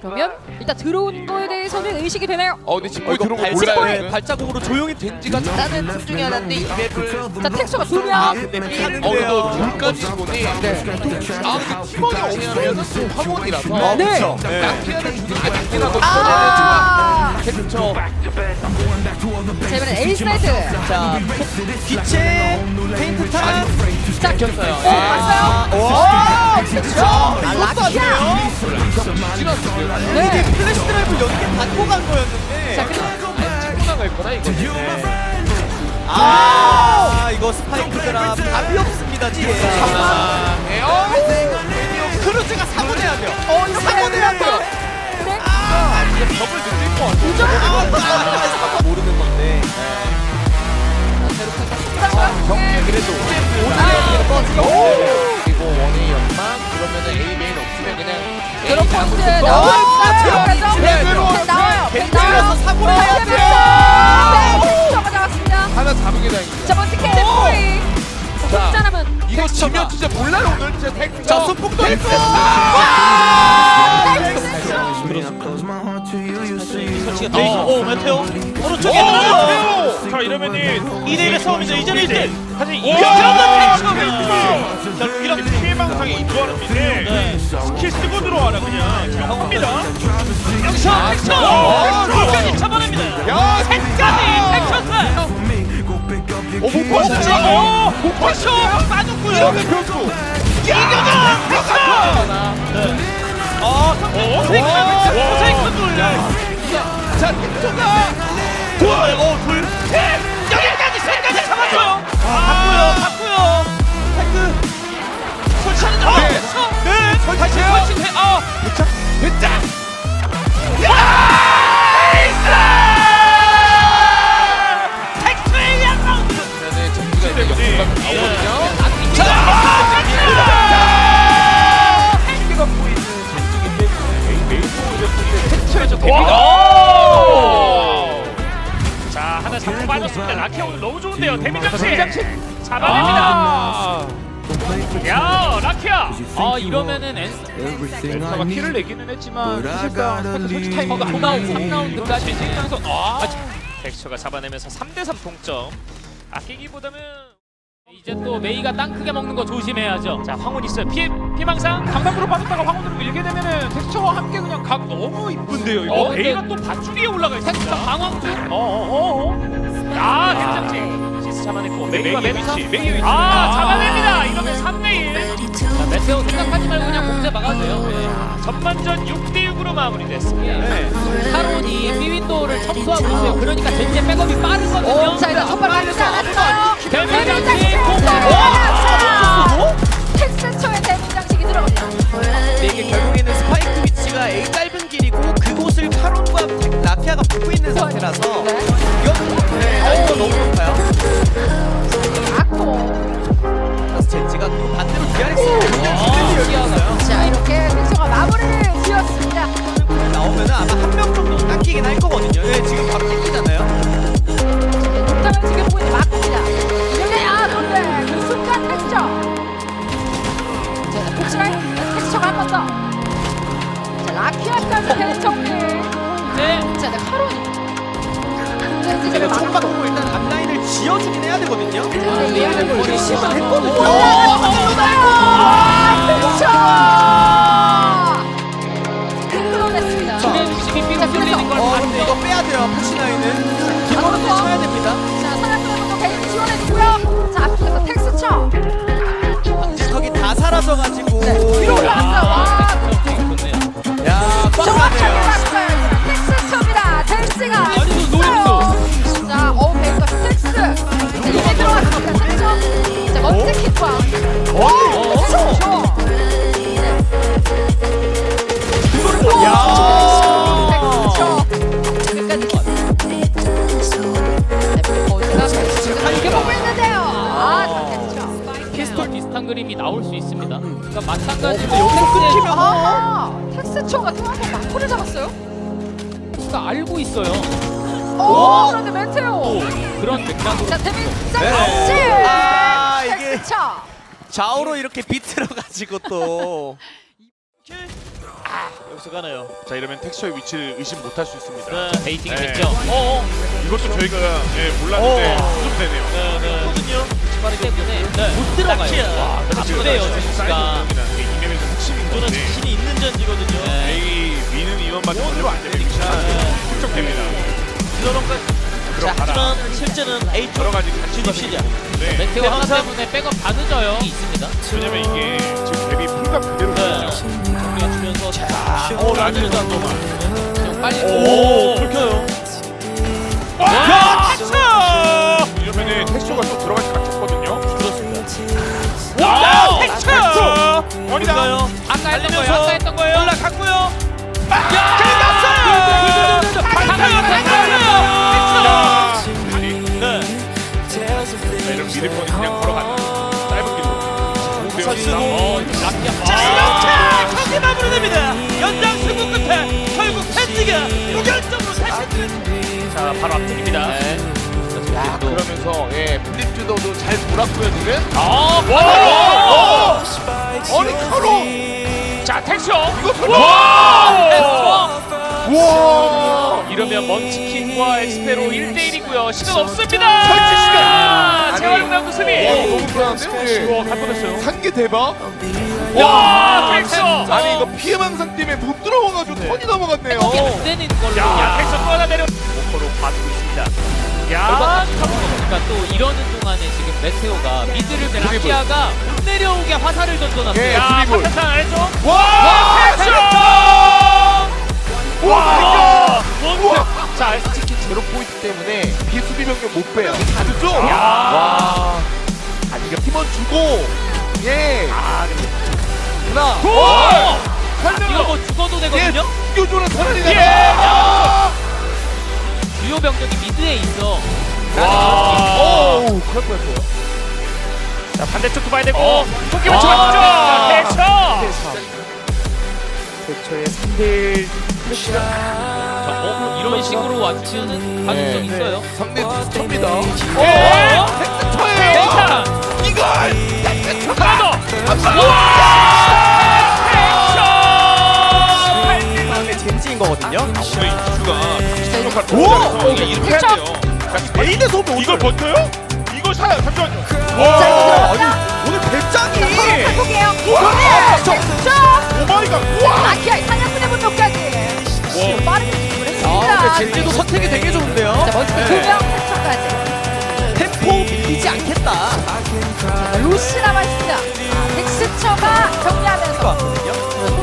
그러면 일단 들어온 거에 대해서는 의식이 되나요? 어 근데 어, 집고 이거 들어온 거 몰라요 지금? 발자국으로 조용히 젠지가 좀 나는 둘 중에 하나인데 이 맵을 자 텍스처가 두 명. 아 근데 어. 그래도 둘까지 보니 네. 아 근데 팀원이 없으면 또 어, 네. 그쵸. 네. 낭피하는 주는 게 낫긴 하거든요 아, 그렇죠 자 이번엔 A 사이드. 자 빛의 페인트 탄자 겼어요 봤어요? 와 텍스처. 아, 라키아. 네. 플래시 드라이브 연계 닫고 간 거였는데. 자 그리고 나갈 거다 이거 아 이거 스파이크 드랍 답이 없습니다 지금 에어 크루즈가 사고 내야 돼요 어 이거 사고 내야 돼요 네. 아 이제 벽을 느낄 것 같아 아, 모르 나와요. 아, 들어가죠. 네, 네. 나와요. 네, 벤틀에서 나와요. 사고를 네, 해야죠. 네, 텍스처가 나왔습니다. 하나 잡은 게 다행이다 캐리 포이. 자, 혼자라면 이거 지면 진짜 몰라요 오늘 진짜 텍스 자 손목도 있고 어, 오, 메테오 오른쪽에 들어가요. 자 이러면은 2대1의 싸움이죠. 이제는 1대1. 사실 이겨는 결국 이런 피해망상에 인도하는 밑에 스킬 쓰고 들어와라 그냥 지금 합니다. 여기서 텍처 끝까지 잡아냅니다. 야 끝까지 텍처스. 어 못 봤어 오, 못 봤어. 빠졌고요. 이러면 텍처. 어, 모자이크 모자이크 돌려. 자 텍스가 네. 설치해요. 설치해. 아, 됐다 텍트 텍스가 키를 내기는 했지만 사실상 어, 타이머가 안 나오고 3라운드까지 생각해서 아 텍스처가 잡아내면서 3대 3 동점. 아끼기보다는 이제 또 메이가 땅 크게 먹는 거 조심해야죠. 자, 황혼 있어요. 피 피망상. 강남으로 빠졌다가 황혼으로 밀게 되면은 텍스처와 함께 그냥 각 너무 이쁜데요 이거 어, 근데- 메이가 또 밧줄이에 올라가 있습니다. 텍스처 방황 중. 어어어. 아, 괜찮지. 시스 잡아냈고 메이가 메이가 위치, 메이의 위치. 아, 아. 잡아냅니다. 이러면 3 전반전 6대 6으로 마무리됐습니다. 네. 타론이 비윈도우를 첨수하고 있어요. 그러니까 젠제 백업이 빠르거든요. 자 일단 첫발 빨리 나갔어요. 대문장식 텍스처의 대문장식이 들어갑니다. 근데 이게 결국에는 스파이크 위치가 A 짧은 길이고 그곳을 카론과 라키아가 붙고 있는 상태라서 네. 자 카론이. 자 이제 제가 막총 받고 일단 앞라인을 지어주긴 해야 되거든요 네, 이해하는 거의 중심이 삐로 뚫리는 걸 어 근데 봤는데 이거 빼야 돼요 푸시나 비슷한 그림이 나올 수 있습니다. 그러니까 마찬가지로 어, 여기서 끊기면 아, 텍스처가 통합한 마코를 잡았어요? 텍스가 알고 있어요. 오, 그런데 멘테오. 그런 맥락으로 자, 데뷔 네. 짱 아, 이게- 텍스처. 좌우로 이렇게 비틀어 가지고 또 아, 여기서 앞서가나요? 자 이러면 텍스처의 위치를 의심 못할 수 있습니다. 네. 베이팅이 네. 됐죠. 어, 이것도 저희가 예, 몰랐는데 오. 좀 되네요. 네, 네. 빠르기 때문에 네. 못 들어가요. 와, 아프대요, 제시가. 이게 이맵에서 핵심인 저는 건데 자신이 있는 전지거든요. 네. A 미는 인원만 좀안 되니까. 이러런까지. 자. 하지만 실제는 A 쪽 여러 가지 같이 진입 시작. 네. 메테오 네, 하나 항상- 때문에 백업 다 늦어요. 있습니다. 왜냐면 이게 지금 갭이 풀각 그대로 네. 정리가 주면서 자, 어 라디오도 안 넘어. 좀 빨리. 오, 긁혀요. 달리면서 했던 거예요. 올라갔고요. 야, 아니, 네. 자, 이런 미드폰이 그냥 걸어가는 짧은 길로. 선수고. 어. 자, 아, 자, 경기 마무리됩니다. 연장 승부 끝에 결국 텐즈가 무결점으로 드자 바로 앞쪽입니다. 네. 야 그러면서 예 플립 주도도 잘 돌았고요 지금. 아, 와! 아니 카로. 자, 텍스처! 이거 와! 와. 이러면 먼치킨과 엑스페로 1대1이고요. 시간 없습니다. 설치 시간. 재활용 남도 수비. 와 이거 너무 불안한데요? 와, 갈 뻔했어요. 상계 대박. 와, 텍스처! 아니 이거 피해 망상 때문에 못 들어와가지고 턴이 넘어갔네요. 백업이 안 되는 걸로. 야, 텍스처 또 하나 내려. 목표로 봐주고 있습니다. 야, 그러니까 또 이러는 동안에 지금 메테오가 미드를 뺀 드리블. 라키아가 못 내려오게 화살을 던져놨어요. 예. 야, 드리블. 파탄? 와. 텍스처! 와. 자, 치킨 제로 포인트 때문에 비수비 병력 못 빼요. 다 듣죠? 야. 와. 아니 이거 팀원 주고 예. 아, 근데 하나. 골! 이거 뭐 죽어도 되거든요. 이겨줘라 차라리 예! 내가. 주요 병력이 미드에 있어. 와. 오우 큰일 뻔했어요. 자, 반대쪽도 봐야 되고. 어. 토끼 와. 맞춰 텍스처! 대처의 3대1 어? 이런 식으로 와주면은 가능성 네. 있어요. 상대 디스터입니다. 예! 텍스처예요. 텍스처! 이걸 하나 더! 젠지인 거거든요. 오늘 이주가 오! 오! 이게 이렇게 해야 돼요. 메인에서 이걸 버텨요? 이거 사 잠시만요. 아니 오늘 배짱이 한국이에요. 와! 자, 오마이갓. 우와! 아키아의 사냥꾼의 분노까지. 빠르게 진입을 아, 했습니다. 근데 젠지도 선택이 되게 좋은데요. 자, 먼저 두명 탈출까지. 템포 밀리지 않겠다. 자, 루시 남아 있습니다. 아, 텍스처가 정리하면서.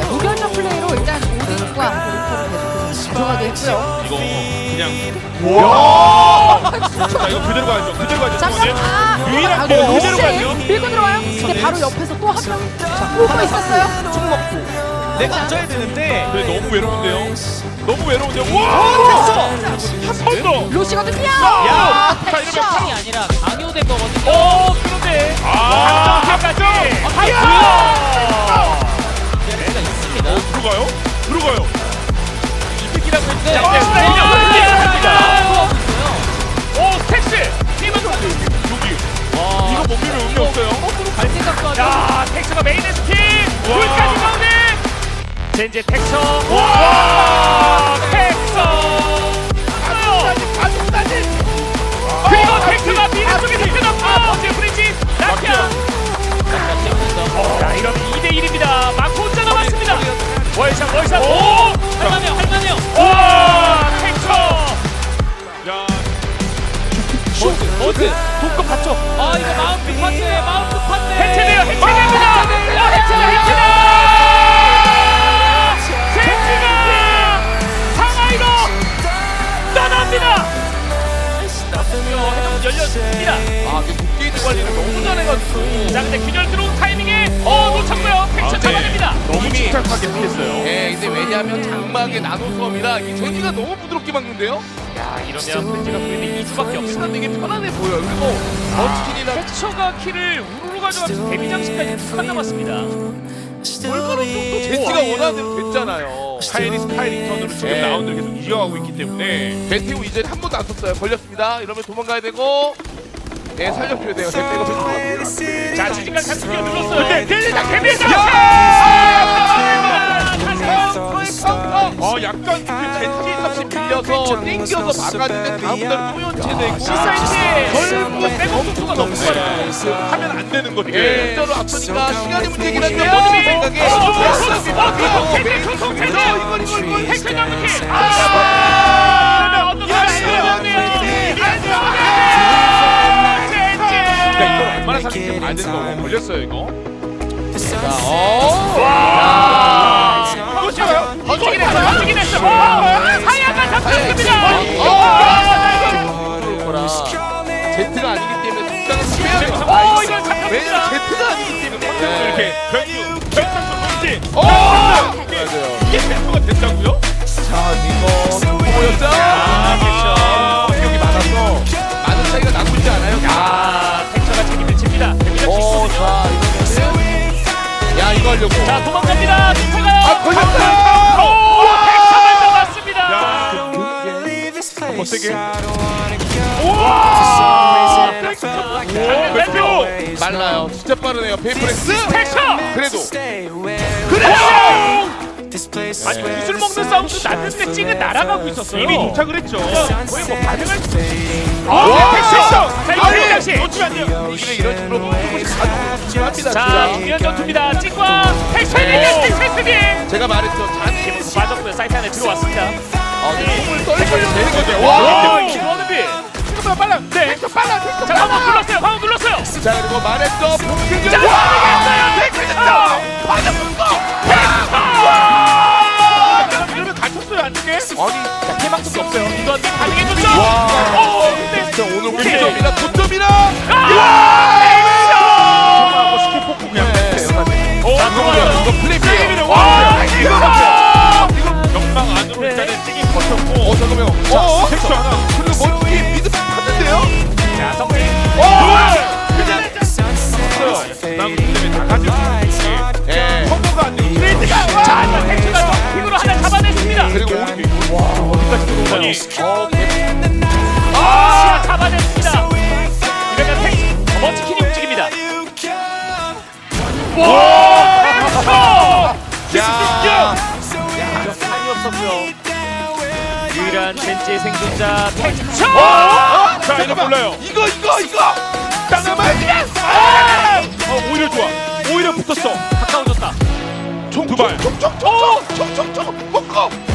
무결점 플레이로 일단 오딘과 계속해서 가져가게 했고요. 이거 그냥 와! 자, 이거 그대로 가야죠. 그대로 가야죠. 잠깐, 이번엔. 아, 유일한 아, 거 루시 그대로 가죠. 밀고 들어와요. 근데 바로 옆에서 또 한명 보고 있었어요. 총 먹고. 내가 앉아야 되는데. 그래 너무 외로운데요. 너무 외로운데요. 와! 한번 더. 루시거든요. 야! 자. 이러면 이 아니라 강요된 거거든요. 오, 그런데 아, 한까지. 아, 메리트가 있습니다. 들어가요? 들어가요. 이득이라고 했는데. 자, 네, 야, 텍스가 메인 에스팀. 불까지 가운데. 젠제 텍서. 와, 텍서. 수업이라 이 전기가 너무 부드럽게 막는데요? 야, 이러면 프렌즈가 보이는데 2수밖에 없습니다. 시간 되게 편안해 보여요. 그리고 먼치킨이나 텍처가 키를 우르르 가져가면서 데뷔 장식까지 두칸 남았습니다. 물건은 좀또 젠지가 원하는 대로 됐잖아요 카이리 스카이 턴으로 지금 네. 라운드를 계속 이어가고 있기 때문에. 베테오 이제 한 번도 안 썼어요. 걸렸습니다. 이러면 도망가야 되고. 네 살려줘야 돼요. 베테오 자, 지진강 뛰어 눌렀어요. 야! 다시 한번 어 약간 그 젠지 값이 밀려서 땡겨서 막아주는데 다음날 소연체 되고 시사이트 결국 백업 속도가 너무 빠르네 하면 안 되는 거지 예, 진짜로 아프니까 시간이 문제긴 한데 어, 내 생각에 어, 어, 어, 어, 어, 어, 이거 어, 베이스 어, 선수 어, 이거 이거 이거 이거 택시 잡는 키 아, 아 어떤 그러니까 이걸 얼마나 되는 거고 걸렸어요 이거 던져요 하려고. 자 도망갑니다. 텍처가요. 아, 걸렸어요. 오 텍처만 잡았습니다. 한번 세게. 우와 왼쪽 빨라요. 진짜 빠르네요. 페이프렉스. 텍처 그래도. 그래요! 아니 구슬 먹는 싸움도 났는데 찡은 날아가고 있었어요. 이미 도착을 했죠. 거의 뭐 반응할 수 아, 이거 아니, 다시 놓치면 안 돼요 이게 이런 식으로 조금씩 중요합니다. 자. 중요한 전투입니다 텍처에게 텍처에게 제가 말했죠. 잔 빠졌고요 사이트 안에 들어왔습니다 아, 근데 몸을 떨리면 되는 거죠. 와 와! 이거는 비 지금보다 빨라 네 빨라, 텍처 자, 빨라. 눌렀어요. 한번 눌렀어요. 자, 그리고 말했죠. 봉승준. 자, 와! 텍처 됐다. 아! 젠지의 생존자 텍처! 어? 자, 이거 몰라요. 이거, 이거, 이거! 아! 어, 오히려 좋아. 오히려 붙었어. 가까워졌다. 총두 발. 총, 총, 총, 총, 총, 총, 총, 먹고!